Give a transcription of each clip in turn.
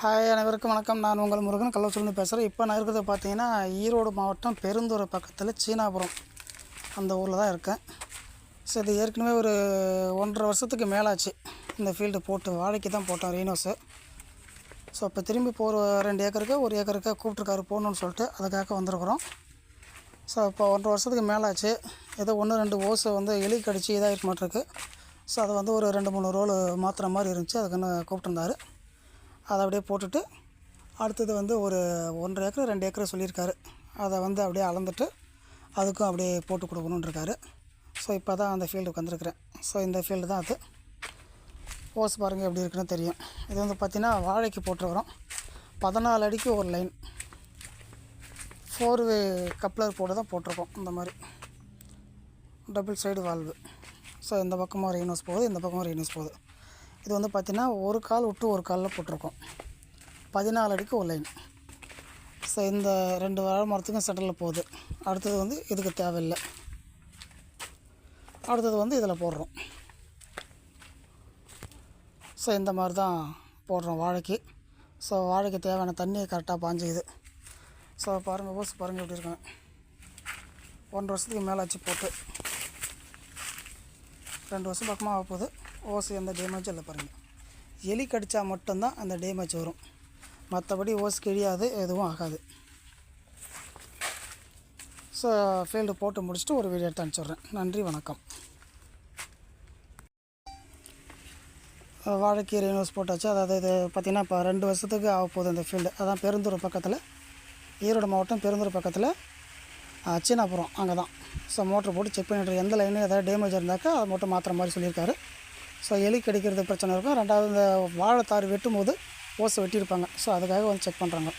Hi அனைவருக்கும் வணக்கம். நான் உங்கள் முருகன் கள்ளச்சொல்னு பேசுகிறேன் இப்போ நான் இருக்கிறது பார்த்தீங்கன்னா ஈரோடு மாவட்டம் பெருந்தூர் பக்கத்தில் சீனாபுரம். அந்த ஊரில் தான் இருக்கேன். ஸோ இது ஏற்கனவே ஒரு ஒன்றரை வருஷத்துக்கு மேலாச்சு. இந்த ஃபீல்டு போட்டு வாழைக்கு தான் போட்டோம் ரீனோஸு ஸோ இப்போ திரும்பி இப்போ ஒரு ரெண்டு ஏக்கருக்கு ஒரு ஏக்கருக்கு கூப்பிட்ருக்காரு போகணுன்னு சொல்லிட்டு அதுக்காக வந்திருக்குறோம். ஸோ இப்போ ஒன்றரை வருஷத்துக்கு மேலாச்சு. ஏதோ ஒன்று ரெண்டு ஓஸை வந்து எலி கடிச்சு இதாக இருக்க மாட்டிருக்கு. ஸோ அது வந்து ஒரு ரெண்டு மூணு ரோல் மாற்றுற மாதிரி இருந்துச்சு. அதுக்குன்னு கூப்பிட்டுருந்தாரு. அதை அப்படியே போட்டுட்டு அடுத்தது வந்து ஒரு ஒன்றரை ஏக்கர் ரெண்டு ஏக்கர் சொல்லியிருக்காரு. அதை வந்து அப்படியே அளந்துட்டு அதுக்கும் அப்படியே போட்டு கொடுக்கணுன்ருக்காரு ஸோ இப்போ தான் அந்த ஃபீல்டுக்கு வந்திருக்கிறேன் ஸோ இந்த ஃபீல்டு தான் அது. ஓஸ் பாருங்கள் எப்படி இருக்குன்னு தெரியும். இது வந்து பார்த்திங்கன்னா வாழைக்கு போட்டிருக்கிறோம் பதினாலு அடிக்கு ஒரு லைன் ஃபோர் வே கப்ளர் போட்டு தான் போட்டிருக்கோம் இந்த மாதிரி. டபுள் சைடு வால்வு ஸோ இந்த பக்கமும் ஹவுஸ் போகுது இந்த பக்கமும் ஹவுஸ் போகுது. இது வந்து பார்த்திங்கன்னா ஒரு கால் விட்டு ஒரு காலில் போட்டிருக்கோம். பதினாலு அடிக்கு ஒரு லைன் ஸோ இந்த ரெண்டு வாழை மரத்துக்கும் சென்டரில் போகுது. அடுத்தது வந்து இதுக்கு தேவையில்லை. அடுத்தது வந்து இதில் போடுறோம். ஸோ இந்த மாதிரி தான் போடுறோம் வாழைக்கு. ஸோ வாழைக்கு தேவையான தண்ணியை கரெக்டாக பாஞ்சுக்குது ஸோ பாருங்கள் ஓசு பாருங்கள் எப்படி இருக்காங்க ஒன்றரை வருஷத்துக்கு மேலே ஆச்சு போட்டு. ரெண்டு வருஷம் பக்கமாக ஆக போகுது ஓசு எந்த டேமேஜும் இல்லை பாருங்கள் எலி கடித்தா மட்டும்தான் அந்த டேமேஜ் வரும். மற்றபடி ஓசு கிழியாது எதுவும் ஆகாது. ஸோ ஃபீல்டு போட்டு முடிச்சுட்டு ஒரு வீடியோ எடுத்து அனுப்பிச்சிட்றேன் நன்றி வணக்கம். வாழைக்கீரை யூனிவர்ஸ் போட்டாச்சு. அதாவது இது பார்த்திங்கன்னா இப்போ ரெண்டு வருஷத்துக்கு ஆக போகுது இந்த ஃபீல்டு அதான் பெருந்தூர் பக்கத்தில் ஈரோடு மாவட்டம் பெருந்தூர் பக்கத்தில் சீனாபுரம் அங்கே தான் ஸோ மோட்ரு போட்டு செக் பண்ணிட்டு எந்த லைனு ஏதாவது டேமேஜ் இருந்தாக்கா அதை மட்டும் மாற்றுற மாதிரி சொல்லியிருக்காரு. ஸோ எலி கிடைக்கிறது பிரச்சனை இருக்கும். ரெண்டாவது இந்த வாழைத்தார் வெட்டும் போது ஓசை வெட்டியிருப்பாங்க. ஸோ அதுக்காக வந்து செக் பண்ணுறாங்க.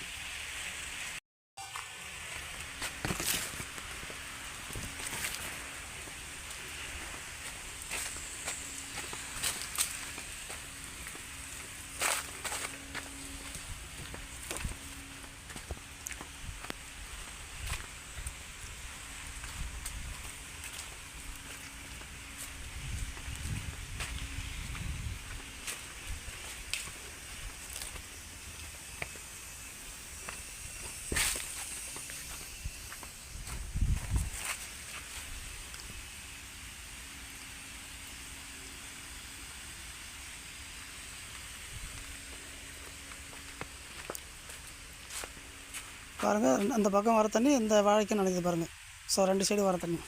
பாருங்கள் அந்த பக்கம் வர தண்ணி இந்த வாழைக்கும் நினைக்குது பாருங்கள் ஸோ ரெண்டு சைடு வர தண்ணி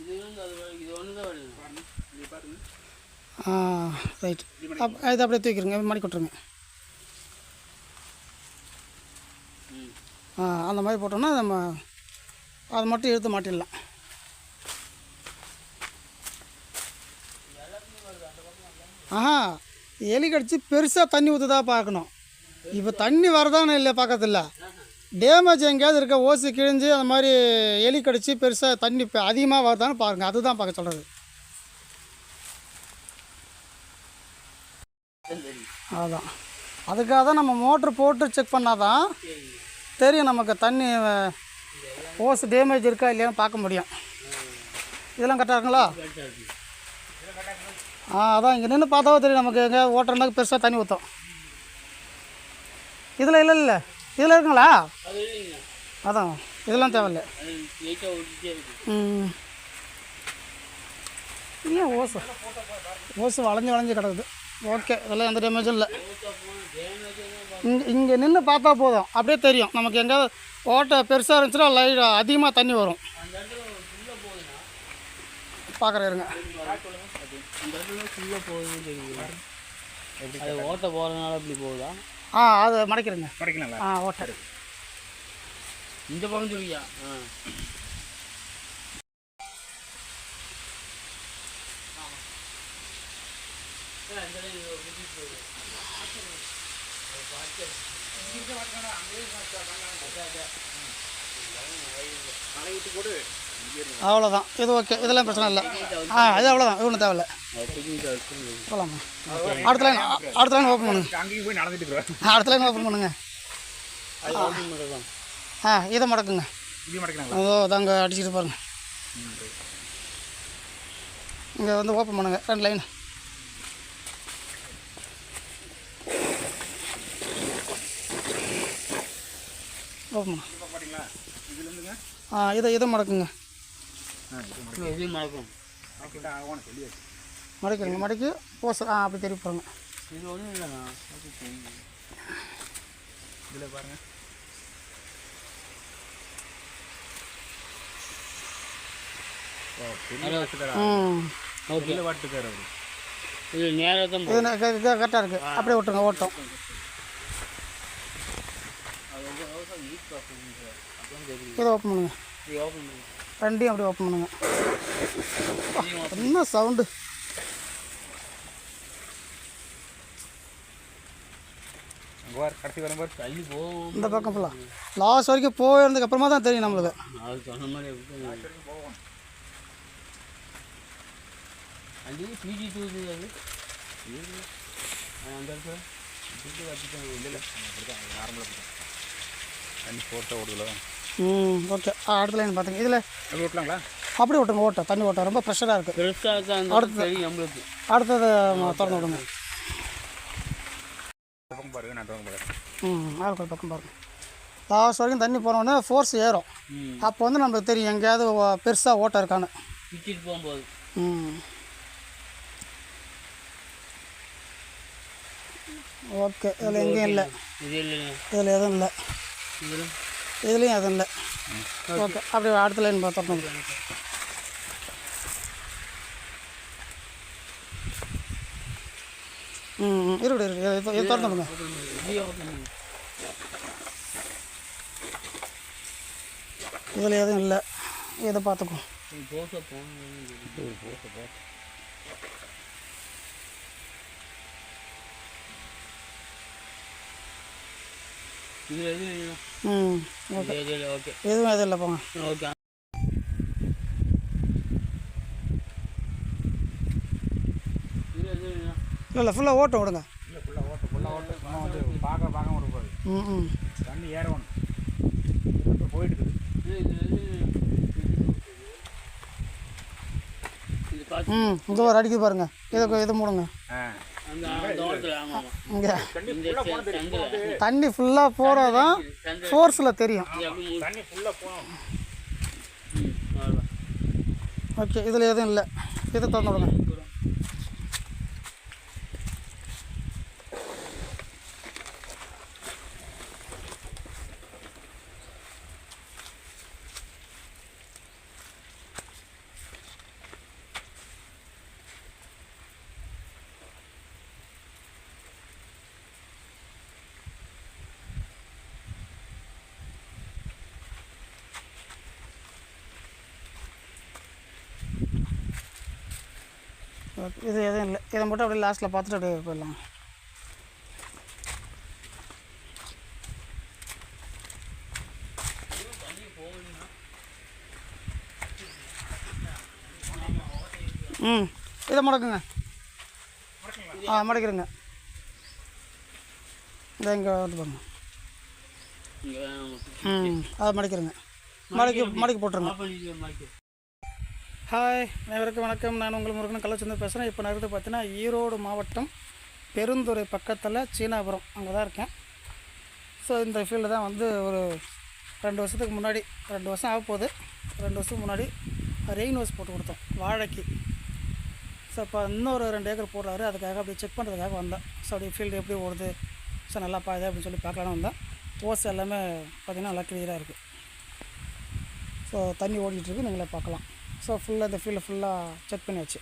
இது வந்து அது இது ஒன்று தான் வேணும் ஆ ரைட் அப் இதை அப்படியே தூக்கிடுங்க மணி கொட்டுருங்க. ஆ அந்த மாதிரி போட்டோம்னா நம்ம அதை மட்டும் எடுத்து மாட்டிடலாம். ஆஹா எலி கடிச்சு பெருசாக தண்ணி ஊற்றுதா பார்க்கணும். இப்போ தண்ணி வரதானே இல்லை பார்க்கறதில்ல டேமேஜ் எங்கேயாவது இருக்க? ஓசி கிழிஞ்சு அந்த மாதிரி எலி கடிச்சு பெருசாக தண்ணி இப்போ அதிகமாக வருதான்னு பாருங்கள் அதுதான் பார்க்க சொல்கிறது அதான். அதுக்காக தான் நம்ம மோட்ரு போட்டு செக் பண்ணால் தான் தெரியும் நமக்கு தண்ணி ஓஸ் டேமேஜ் இருக்கா இல்லையான்னு பார்க்க முடியும். இதெல்லாம் கரெக்டாக இருக்குங்களா? ஆ அதான் இங்கே நின்று பார்த்தாவே தெரியும் நமக்கு எங்கே ஓட்டுறதுக்கு பெருசாக தண்ணி ஊற்றும் இதில் இல்லை இல்லை. இதில் இருக்குங்களா? அதான். இதெல்லாம் தேவையில்ல. ம். ஏன் ஓசு ஓசு வளைஞ்சு வளைஞ்சு கிடக்குது. ஓகே இதெல்லாம் எந்த டேமேஜும் இல்லை. இங்கே இங்கே நின்று பார்த்தா போதும். அப்படியே தெரியும். நமக்கு எங்கேயாவது ஓட்டை பெருசாக இருந்துச்சுன்னா லைட் அதிகமாக தண்ணி வரும். பார்க்குறேன் இருங்க. அது ஓட்ட போகிறதுனால அப்படி போகுதா ஆ அது மடைக்கிறேங்க குறைக்கலாம்ல ஆ ஓட்டை. இந்த பக்கம் சொல்லியா ஆ. அவ்வளோதான் இது ஓகே. இதெல்லாம் பிரச்சனை இல்லை. ஆ இது அவ்வளோதான் இது ஒன்றும் தேவையில்ல. போகலாமா அடுத்த லைன் அடுத்த லைன் ஓப்பன் பண்ணுங்க. அங்கேயும் போய் நடந்துட்டு அடுத்த லைன் ஓப்பன் பண்ணுங்க. ஆ இதை மடக்குங்க. அதோ தாங்க அடிச்சுட்டு பாருங்க. இங்கே வந்து ஓப்பன் பண்ணுங்க. ரெண்டு லைன் ஓப்பன் பண்ணு. பார்த்தீங்களா இதுல இருந்துங்க. ஆ இதை இதை மடக்குங்க. ஆ மடக்கிடுங்க மடக்கி போஸ் ஆ அப்படி திருப்பி பாருங்க இது ஒன்றும் இல்லைண்ணா இதில் ஓகே இது நேராக தான் கரெக்டாக இருக்குது அப்படியே விட்டுருங்க ஓட்டம். அது இது ஓப்பன் பண்ணி ரெண்டையும் அப்படியே ஓப்பன் பண்ணுங்க. என்ன சவுண்டு இந்த பக்கம் ஃபுல்லாக லாஸ்ட் வரைக்கும் போயிருந்ததுக்கு அப்புறமா தான் தெரியும் நம்மளுக்கு. நார்மலாக ஃபோர்ஸாக ஓடுதுல. ம் ஓகே. அடுத்த லைன் பார்த்துங்க இதில் அப்படி ஓட்டலாங்களா அப்படியே விட்டுங்க ஓட்டம் தண்ணி ஓட்டம் ரொம்ப ப்ரெஷராக இருக்குது பெருசாக நம்மளுக்கு. அடுத்தது ம- திறந்து விடுங்க. பக்கம் பாருங்க நான் ம் ஆளுக்கு பக்கம் பாருங்க. லாஸ்ட் வரைக்கும் தண்ணி போனோடனே ஃபோர்ஸ் ஏறும். அப்போ வந்து நம்மளுக்கு தெரியும் எங்கேயாவது பெருசாக ஓட்டம் இருக்கான்னு. போகும்போது. ம். ஓகே. இதில் எங்கேயும் இல்லை. இதில் எதுவும் இல்லை. இதுலேயும் எதுவும் இல்லை. ஓகே அப்படி அடுத்த லைன் பார்த்துருந்தோம் ம் ம், இருக்கட்டும் இருக்கு இது திறந்து இதில் எதுவும் இல்லை. இதை பார்த்துக்கோ போச போகணும் இது எது இல்லைண்ணா ம் ஓகே. எதுவும் எதுவும் இல்லை போங்க. ஓகே. இல்லை இல்லை ஃபுல்லாக ஓட்டம் விடுங்க. இல்லை ஃபுல்லாக ஓட்ட ஃபுல்லாக ஓட்ட. சும்மா வந்து பார்க்க பார்க்க விடக்கூடாது ம் ம். தண்ணி ஏறணும் போயிட்டு இருக்குது ம் இந்த ஒரு அடிக்குது பாருங்க. இதை இது மூடுங்க. ஆ. இங்கே. தண்ணி ஃபுல்லாக போகிறது தான் ஃபோர்ஸில் தெரியும். ஓகே இதில் எதுவும் இல்லை. இதை திறந்து விடுங்க. ஓகே இது எதுவும் இல்லை. இதை மட்டும் அப்படியே லாஸ்ட்டில் பார்த்துட்டு அப்படியே போயிடலாம். ம் இதை முடக்குங்க. ஆ மடக்கிடுங்க. இதை இங்கே வந்து பாருங்க ம் அதை மடக்கிடுங்க. மடக்கி மடக்கி போட்டுருங்க. ஹாய் அனைவருக்கும் வணக்கம். நான் உங்கள் முருகன் கள்ளச்சந்து பேசுகிறேன் இப்போ நான் இருக்கிறது பார்த்தீங்கன்னா ஈரோடு மாவட்டம் பெருந்துறை பக்கத்தில் சீனாபுரம். அங்கே தான் இருக்கேன். ஸோ இந்த ஃபீல்டு தான் வந்து ஒரு ரெண்டு வருஷத்துக்கு முன்னாடி ரெண்டு வருஷம் ஆக போகுது. ரெண்டு வருஷத்துக்கு முன்னாடி ரெயின் ஹவுஸ் போட்டு கொடுத்தோம் வாழைக்கு. ஸோ இப்போ இன்னொரு ரெண்டு ஏக்கர் போடுறாரு. அதுக்காக அப்படியே செக் பண்ணுறதுக்காக வந்தேன். ஸோ அப்படி ஃபீல்டு எப்படி ஓடுது? ஸோ நல்லா பாயுது அப்படின்னு சொல்லி பார்க்கலான்னு வந்தேன். ஓஸ் எல்லாமே பார்த்திங்கன்னா நல்லா கிளியராக இருக்குது ஸோ தண்ணி ஓடிட்டுருக்கு நீங்களே பார்க்கலாம். ஸோ ஃபுல்லாக இந்த ஃபீல்டை ஃபுல்லாக செக் பண்ணியாச்சு.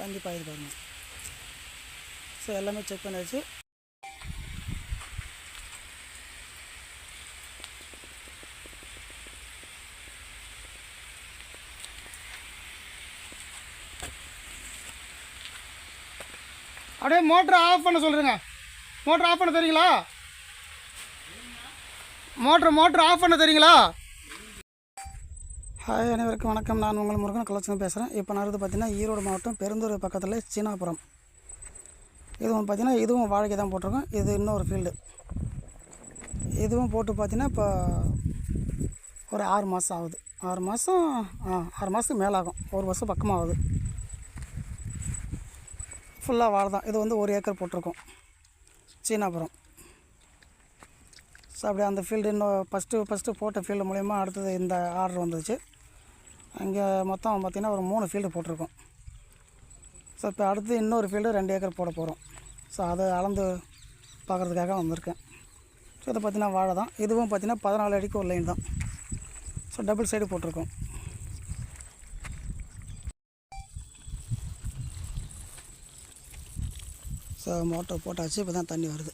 கண்டிப்பாக இது பாருங்க ஸோ எல்லாமே செக் பண்ணியாச்சு. அப்படியே மோட்டரை ஆஃப் பண்ண சொல்லுங்க மோட்டர் ஆஃப் பண்ண தெரியுங்களா? மோட்ரு மோட்ரு ஆஃப் பண்ண தெரியுங்களா? ஹாய் அனைவருக்கும் வணக்கம். நான் உங்கள் முருகன் கலச்சன் பேசுகிறேன் இப்போ நான் பார்த்தீங்கன்னா ஈரோடு மாவட்டம் பெருந்தூர் பக்கத்தில் சீனாபுரம். இதுவும் பார்த்தீங்கன்னா இதுவும் வாழைக்கு தான் போட்டிருக்கோம். இது இன்னொரு ஃபீல்டு இதுவும் போட்டு பார்த்தீங்கன்னா இப்போ ஒரு ஆறு மாதம் ஆகுது. ஆறு மாதம் ஆ ஆறு மாதத்துக்கு மேலே ஆகும் ஒரு வருஷம் பக்கமாகுது. ஃபுல்லாக வாழை தான். இது வந்து ஒரு ஏக்கர் போட்டிருக்கோம். சீனாபுரம். ஸோ அப்படியே அந்த ஃபீல்டு இன்னும் ஃபஸ்ட்டு ஃபஸ்ட்டு போட்ட ஃபீல்டு மூலயமா அடுத்தது இந்த ஆர்டர் வந்துச்சு. அங்கே மொத்தம் பார்த்திங்கன்னா ஒரு மூணு ஃபீல்டு போட்டிருக்கோம். ஸோ இப்போ அடுத்து இன்னொரு ஃபீல்டு ரெண்டு ஏக்கர் போட போகிறோம் ஸோ அதை அளந்து பார்க்குறதுக்காக வந்திருக்கேன். ஸோ இதை பார்த்தீங்கன்னா வாழை தான். இதுவும் பார்த்திங்கன்னா பதினாலு அடிக்கு ஒரு லைன் தான். ஸோ டபுள் சைடு போட்டிருக்கோம். ஸோ மோட்டர் போட்டாச்சு இப்போ தான் தண்ணி வருது.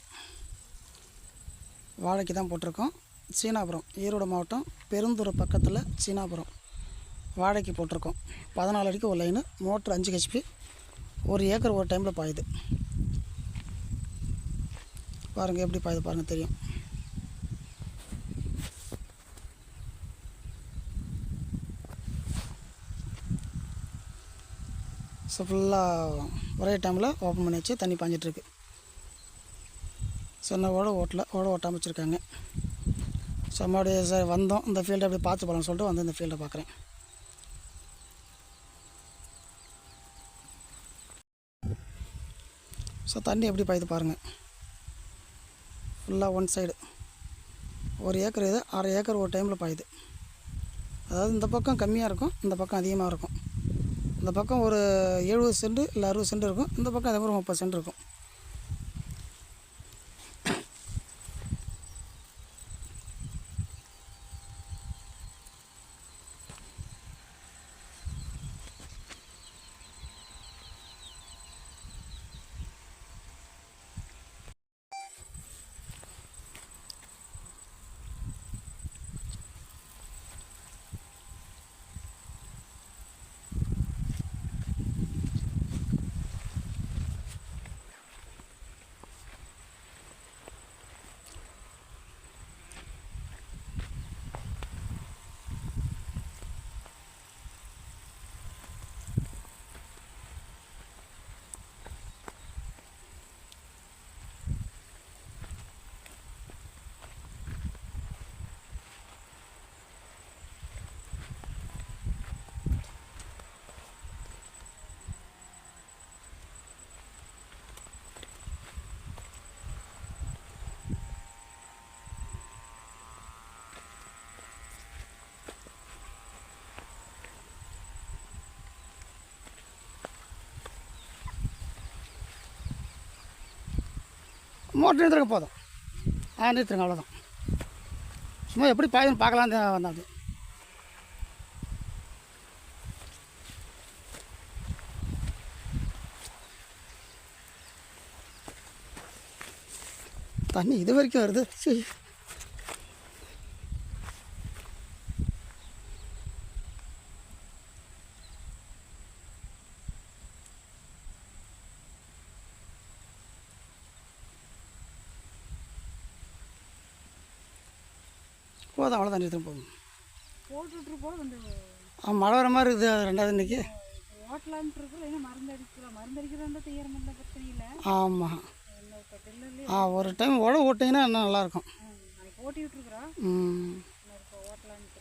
வாழைக்கு தான் போட்டிருக்கோம். சீனாபுரம் ஈரோடு மாவட்டம் பெருந்துறை பக்கத்தில் சீனாபுரம் வாழைக்கு போட்டிருக்கோம். பதினாலு அடிக்கு ஒரு லைனு மோட்ரு அஞ்சு ஹெச்பி ஒரு ஏக்கர் ஒரு டைமில் பாயுது. பாருங்கள் எப்படி பாயுது பாருங்கள் தெரியும். ஸோ ஃபுல்லாக ஒரே டைமில் ஓப்பன் பண்ணி வச்சு தண்ணி பாஞ்சிட்ருக்கு சொன்ன ஓட ஓட்டில் ஓட ஓட்டாமல் வச்சுருக்காங்க. ஸோ மறுபடியும் சார் வந்தோம். இந்த ஃபீல்டை அப்படி பார்த்து போகலாம்னு சொல்லிட்டு வந்து இந்த ஃபீல்டை பார்க்குறேன். ஸோ தண்ணி எப்படி பாயுது பாருங்கள் ஃபுல்லாக ஒன் சைடு ஒரு ஏக்கர் இது அரை ஏக்கர் ஒரு டைமில் பாயுது. அதாவது இந்த பக்கம் கம்மியாக இருக்கும் இந்த பக்கம் அதிகமாக இருக்கும். இந்த பக்கம் ஒரு எழுபது சென்ட் இல்லை அறுபது சென்ட் இருக்கும். இந்த பக்கம் அதே மாதிரி முப்பது சென்ட் இருக்கும். மோட்டர் நிறுத்துறங்க போதும். ஆ நிறுத்துருங்க அவ்வளோதான் சும்மா எப்படி பாயுதுன்னு பார்க்கலாம் தான் வந்தாங்க தண்ணி இது வரைக்கும் வருது. சரி போதும் அவ்வளோ தண்ணி எடுத்துன்னு போதும். போட்டுட்டு போல வந்து ஆ மழை வர மாதிரி இருக்குது அது ரெண்டாவது இன்னைக்கு. ஓட்டலான்ட்டு இருக்கிற இல்லை மருந்து அடிக்கலாம் மருந்து அடிக்கிறதா பண்ண பிரச்சனை இல்லை. ஆமாம் ஆ ஒரு டைம் உழவு ஓட்டிங்கன்னா இன்னும் நல்லாயிருக்கும் ஓட்டி விட்டுருக்குறோம் ம். ஓட்டலான்ட்டு.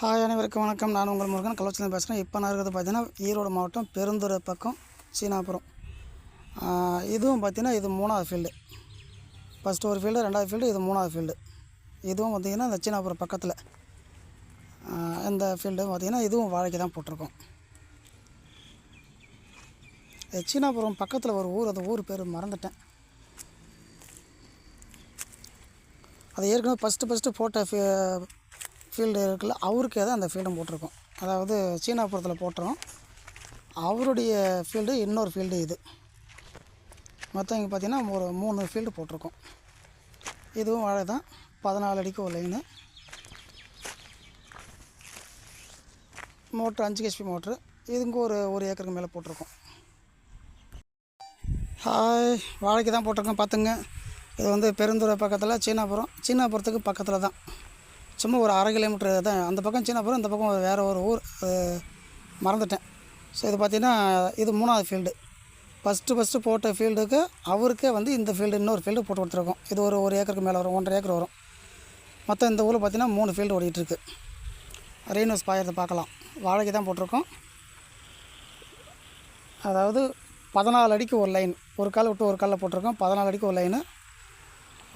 ஹாய் அனைவருக்கும் வணக்கம். நான் உங்கள் முருகன். கள்ளச்சிலம் பேசுகிறேன் இப்போ நான் இருக்கிறது பார்த்தீங்கன்னா ஈரோடு மாவட்டம் பெருந்துறை பக்கம் சீனாபுரம். இதுவும் பார்த்திங்கன்னா இது மூணாவது ஃபீல்டு ஃபஸ்ட்டு ஒரு ஃபீல்டு ரெண்டாவது ஃபீல்டு இது மூணாவது ஃபீல்டு இதுவும் பார்த்தீங்கன்னா இந்த சீனாபுரம் பக்கத்தில். இந்த ஃபீல்டு பார்த்திங்கன்னா இதுவும் வாழைக்கு தான் போட்டிருக்கோம். சீனாபுரம் பக்கத்தில் ஒரு ஊர். அந்த ஊர் பேர் மறந்துட்டேன். அது ஏற்கனவே ஃபஸ்ட்டு ஃபஸ்ட்டு போட்ட ஃபீ ஃபீல்டு இருக்குல்ல அவருக்கே தான் அந்த ஃபீல்டும் போட்டிருக்கோம். அதாவது சீனாபுரத்தில் போட்டுறோம் அவருடைய ஃபீல்டு இன்னொரு ஃபீல்டு இது. மொத்தம் இங்கே பார்த்திங்கன்னா ஒரு மூணு ஃபீல்டு போட்டிருக்கோம். இதுவும் வாழை தான் பதினாலு அடிக்கு ஒரு லைனு மோட்ரு அஞ்சு ஹெச்பி மோட்ரு. இதுங்க ஒரு ஒரு ஏக்கருக்கு மேலே போட்டிருக்கோம். ஹாய் வாழைக்கு தான் போட்டிருக்கோம் பார்த்துங்க இது வந்து பெருந்துறை பக்கத்தில் சீனாபுரம். சீனாபுரத்துக்கு பக்கத்தில் தான் சும்மா ஒரு அரை கிலோமீட்டர் தான். அந்த பக்கம் சீனாபுரம் இந்த பக்கம் வேறு ஒரு ஊர். அது மறந்துட்டேன். ஸோ இது பார்த்திங்கன்னா இது மூணாவது ஃபீல்டு ஃபஸ்ட்டு ஃபஸ்ட்டு போட்ட ஃபீல்டுக்கு அவருக்கே வந்து இந்த ஃபீல்டு இன்னொரு ஃபீல்டு போட்டு கொடுத்துருக்கோம். இது ஒரு ஒரு ஏக்கருக்கு மேலே வரும் ஒன்றரை ஏக்கர் வரும். மொத்தம் இந்த ஊரில் பார்த்திங்கன்னா மூணு ஃபீல்டு ஓடிட்டுருக்கு ரெயின்வஸ் பாயறதை பார்க்கலாம் வாழைக்கு தான் போட்டிருக்கோம். அதாவது பதினாலு அடிக்கு ஒரு லைன் ஒரு கால் விட்டு ஒரு காலில் போட்டிருக்கோம். பதினாலு அடிக்கு ஒரு லைனு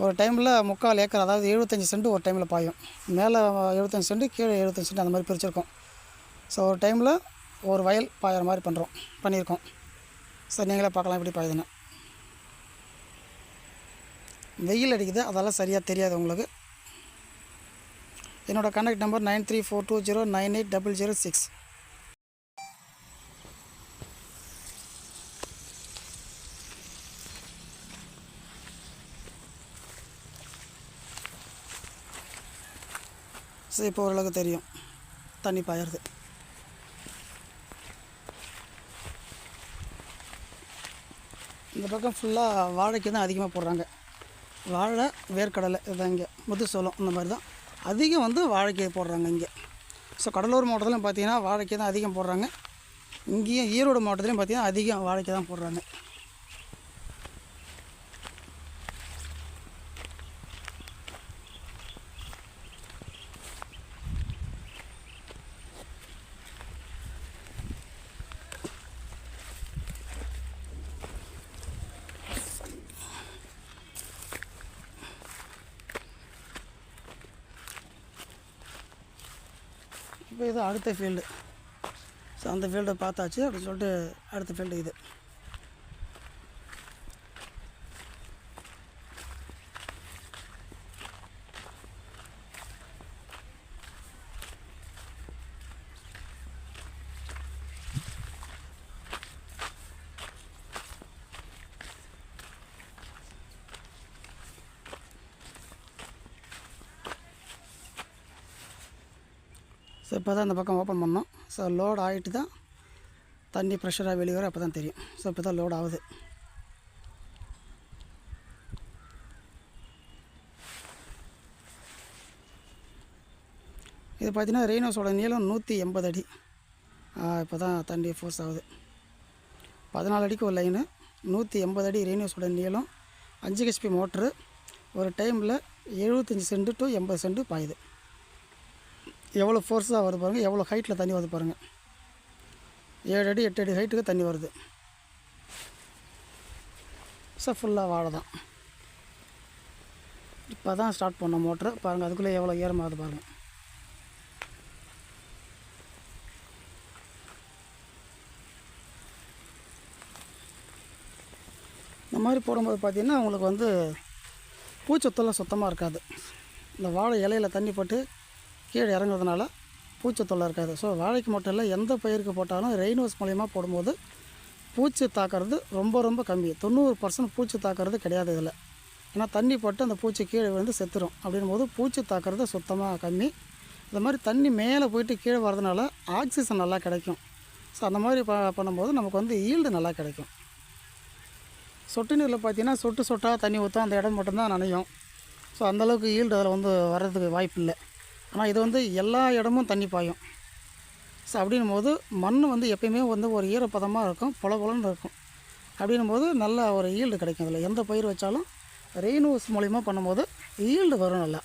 ஒரு டைமில் முக்கால் ஏக்கர் அதாவது எழுபத்தஞ்சி சென்ட் ஒரு டைமில் பாயும். மேலே எழுபத்தஞ்சி சென்ட் கீழே எழுபத்தஞ்சி சென்ட் அந்த மாதிரி பிரிச்சிருக்கோம். ஸோ ஒரு டைமில் ஒரு வயல் பாயிற மாதிரி பண்ணுறோம் பண்ணியிருக்கோம். சார் நீங்களே பார்க்கலாம் எப்படி பாயுதுன்னு. வெயில் அடிக்குது அதெல்லாம் சரியாக தெரியாது உங்களுக்கு. என்னோடய contact number nine three four two zero nine eight double zero six. So இப்போ ஓரளவுக்கு தெரியும். தண்ணி பாயறது. இந்த பக்கம் ஃபுல்லாக வாழைக்கு தான் அதிகமாக போடுறாங்க. வாழை வேர்க்கடலை இதுதான் இங்கே. முத்துசோளம் இந்த மாதிரி தான். அதிகம் வந்து வாழைக்கு போடுறாங்க இங்கே. ஸோ கடலூர் மாவட்டத்திலும் பார்த்தீங்கன்னா வாழைக்கு தான் அதிகம் போடுறாங்க. இங்கேயும் ஈரோடு மாவட்டத்துலையும் பார்த்தீங்கன்னா அதிகம் வாழைக்கு தான் போடுறாங்க இப்போ இது அடுத்த ஃபீல்டு ஸோ அந்த ஃபீல்டை பார்த்தாச்சு. அப்படின்னு சொல்லிட்டு அடுத்த ஃபீல்டு இது. ஸோ இப்போ தான் இந்த பக்கம் ஓப்பன் பண்ணோம். ஸோ லோட் ஆகிட்டு தான் தண்ணி ப்ரெஷராக வெளியே வர அப்போ தான் தெரியும். ஸோ இப்போ தான் லோட் ஆகுது. இது பார்த்தீங்கன்னா ரெய்னோஸோட நீளம் நூற்றி எண்பது அடி. இப்போ தான் தண்ணி ஃபோர்ஸ் ஆகுது. பதினாலு அடிக்கு ஒரு லைனு நூற்றி எண்பது அடி ரெய்னோஸோட நீளம் அஞ்சு ஹெச்பி மோட்ரு ஒரு டைமில் எழுபத்தஞ்சி சென்ட் டு எண்பது சென்ட் பாயுது. எவ்வளோ ஃபோர்ஸாக வருது பாருங்கள் எவ்வளோ ஹைட்டில் தண்ணி வருது பாருங்கள் ஏழு அடி எட்டு அடி ஹைட்டுக்கு தண்ணி வருது. ஸோ ஃபுல்லாக வாழை தான். இப்போ தான் ஸ்டார்ட் பண்ணோம் மோட்ரு பாருங்கள் அதுக்குள்ளே எவ்வளோ ஈரமாகுது பாருங்கள் இந்த மாதிரி போடும்போது பார்த்திங்கன்னா உங்களுக்கு வந்து பூச்சொத்தெல்லாம் சுத்தமாக இருக்காது. இந்த வாழை இலையில தண்ணி போட்டு கீழே இறங்குறதுனால பூச்சி தொல்லை இருக்காது. ஸோ வாழைக்கு மட்டும் இல்லை எந்த பயிருக்கு போட்டாலும் ரெயின்வாஸ் மூலிமா போடும்போது பூச்சி தாக்குறது ரொம்ப ரொம்ப கம்மி. தொண்ணூறு பர்சன்ட் பூச்சி தாக்குறது கிடையாது இதில். ஏன்னா தண்ணி போட்டு அந்த பூச்சி கீழே விழுந்து செத்துரும். அப்படின்போது பூச்சி தாக்குறது சுத்தமாக கம்மி. இந்த மாதிரி தண்ணி மேலே போயிட்டு கீழே வரதுனால ஆக்சிஜன் நல்லா கிடைக்கும். ஸோ அந்த மாதிரி ப பண்ணும்போது நமக்கு வந்து ஈல்டு நல்லா கிடைக்கும். சொட்டு நீரில் பார்த்தீங்கன்னா சொட்டு சொட்டாக தண்ணி ஊற்றும் அந்த இடம் மட்டும்தான் நனையும். ஸோ அந்தளவுக்கு ஈல்டு அதில் வந்து வர்றதுக்கு வாய்ப்பு இல்லை ஆனால் இது வந்து எல்லா இடமும் தண்ணி பாயும். ஸோ அப்படின்னும் போது மண் வந்து எப்பயுமே வந்து ஒரு ஈரப்பதமாக இருக்கும் பொல பொலன்னு இருக்கும். அப்படின்னும் போது நல்ல ஒரு ஈல்டு கிடைக்கும் அதில். எந்த பயிர் வச்சாலும் ரெயின்வாஸ் மூலிமா பண்ணும்போது ஈல்டு வரும் நல்லா.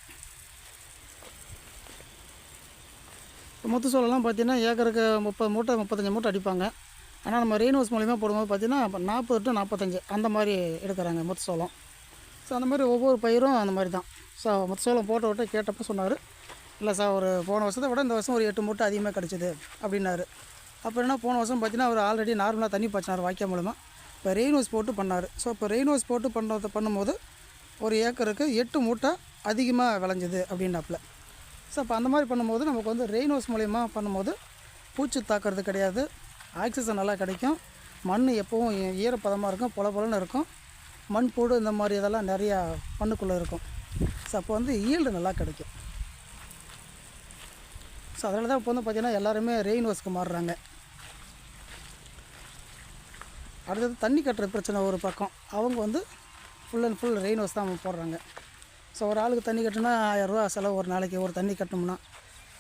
முத்து சோளம்லாம் பார்த்தீங்கன்னா ஏக்கருக்கு முப்பது மூட்டை முப்பத்தஞ்சு மூட்டை அடிப்பாங்க. ஆனால் நம்ம ரெயின் ஹவுஸ் மூலிமா போடும்போது பார்த்தீங்கன்னா நாற்பது டு நாற்பத்தஞ்சு அந்த மாதிரி எடுக்கிறாங்க முத்து சோளம். ஸோ அந்த மாதிரி ஒவ்வொரு பயிரும் அந்த மாதிரி தான். ஸோ முத்து சோளம் போட்ட விட்டு கேட்டப்போ சொன்னார் இல்லை சார் ஒரு போன வருஷத்தை விட இந்த வருஷம் ஒரு எட்டு மூட்டை அதிகமாக கிடச்சிது அப்படின்னாரு. அப்போ என்ன போன வருஷம் பார்த்தீங்கன்னா அவர் ஆல்ரெடி நார்மலாக தண்ணி பாய்ச்சினார் வாய்க்கால் மூலமாக இப்போ ரெயின் ஹவுஸ் போட்டு பண்ணார். ஸோ இப்போ ரெயின் ஹவுஸ் போட்டு பண்ணுறது பண்ணும்போது ஒரு ஏக்கருக்கு எட்டு மூட்டை அதிகமாக விளைஞ்சிது அப்படின்னாப்புல. ஸோ அப்போ அந்த மாதிரி பண்ணும்போது நமக்கு வந்து ரெயின் ஹவுஸ் மூலயமா பண்ணும்போது பூச்சி தாக்குறது கிடையாது. ஆக்சிஜன் நல்லா கிடைக்கும். மண் எப்போவும் ஈரப்பதமாக இருக்கும் பொல பொலன்னு இருக்கும். மண் இந்த மாதிரி இதெல்லாம் நிறையா மண்ணுக்குள்ளே இருக்கும். ஸோ அப்போ வந்து ஈல்டு நல்லா கிடைக்கும். ஸோ அதனால தான் இப்போ வந்து பார்த்திங்கன்னா எல்லாருமே ரெயின் ஹவுஸ்க்கு மாறுறாங்க. அடுத்தது தண்ணி கட்டுற பிரச்சனை ஒரு பக்கம். அவங்க வந்து full and full rain hose தான் போடுறாங்க. ஸோ ஒரு ஆளுக்கு தண்ணி கட்டினா ஆயரூவா செலவு ஒரு நாளைக்கு ஒரு தண்ணி கட்டணும்னா.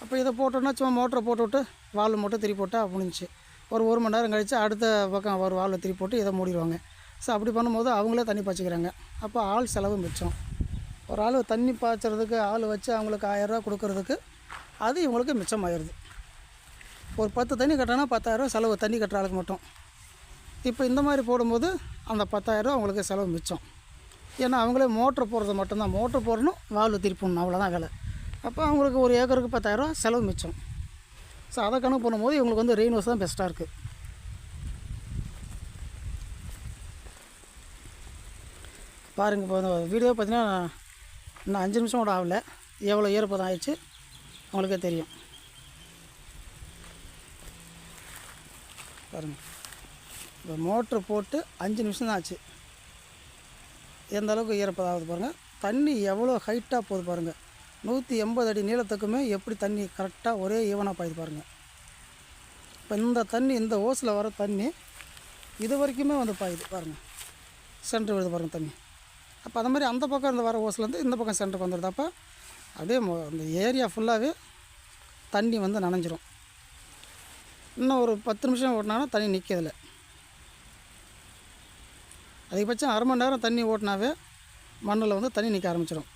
அப்போ இதை போட்டோன்னா சும்மா மோட்டரை போட்டுவிட்டு வால் மட்டும் திருப்பி போட்டால் முடிஞ்சுச்சு. ஒரு ஒரு மணி நேரம் கழித்து அடுத்த பக்கம் ஒரு வாலில் திருப்பி போட்டு இதை மூடிடுவாங்க. ஸோ அப்படி பண்ணும்போது அவங்களே தண்ணி பாய்ச்சிக்கிறாங்க. அப்போ ஆள் செலவு மிச்சம். ஒரு ஆள் தண்ணி பாய்ச்சறதுக்கு ஆள் வச்சு அவங்களுக்கு ஆயரூவா கொடுக்கறதுக்கு அது இவங்களுக்கு மிச்சமாயிடுது ஒரு பத்து தண்ணி கட்டினா பத்தாயிரரூவா செலவு தண்ணி கட்டுற ஆளுக்கு மட்டும். இப்போ இந்த மாதிரி போடும்போது அந்த பத்தாயிரரூவா அவங்களுக்கு செலவு மிச்சம். ஏன்னா அவங்களே மோட்ரு போடுறது மட்டும்தான். மோட்ரு போடணும் வால்வு திருப்பணும் அவ்வளோதான் வேலை. அப்போ அவங்களுக்கு ஒரு ஏக்கருக்கு பத்தாயிரரூவா செலவு மிச்சம். ஸோ அதை கணக்கு பண்ணும்போது இவங்களுக்கு வந்து ரெயின் ஹவுஸ் தான் பெஸ்ட்டாக இருக்குது பாருங்கள் இப்போ வீடியோ பார்த்தீங்கன்னா இன்னும் அஞ்சு நிமிஷம் கூட ஆகலை. எவ்வளோ ஈரப்பதம் ஆயிடுச்சு. உங்களுக்கே தெரியும். பாருங்கள் இப்போ மோட்ரு போட்டு அஞ்சு நிமிஷம் தான் ஆச்சு. எந்த அளவுக்கு ஈரப்பதாகுது பாருங்கள் தண்ணி எவ்வளோ ஹைட்டாக போகுது பாருங்கள் நூற்றி எண்பது அடி நீளத்துக்குமே எப்படி தண்ணி கரெக்டாக ஒரே ஈவனாக பாயுது பாருங்கள் இப்போ இந்த தண்ணி இந்த ஓஸில் வர தண்ணி இது வரைக்குமே வந்து பாயுது பாருங்கள் சென்ட்ரு விழுது பாருங்கள் தண்ணி. அப்போ அந்த மாதிரி அந்த பக்கம் இருந்து வர ஓஸ்லேருந்து இந்த பக்கம் சென்டருக்கு வந்துடுது அப்போ அப்படியே மொ- அந்த ஏரியா ஃபுல்லாகவே தண்ணி வந்து நனைஞ்சிரும். இன்னும் ஒரு பத்து நிமிஷம் ஓட்டினாலும் தண்ணி நிற்கிறதில்ல அதிகபட்சம் அரை மணி நேரம் தண்ணி ஓட்டினாவே மண்ணில் வந்து தண்ணி நிற்க ஆரம்பிச்சிடும்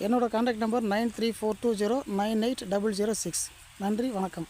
என்னோடய contact number nine three four two zero nine eight double zero six. நன்றி வணக்கம்.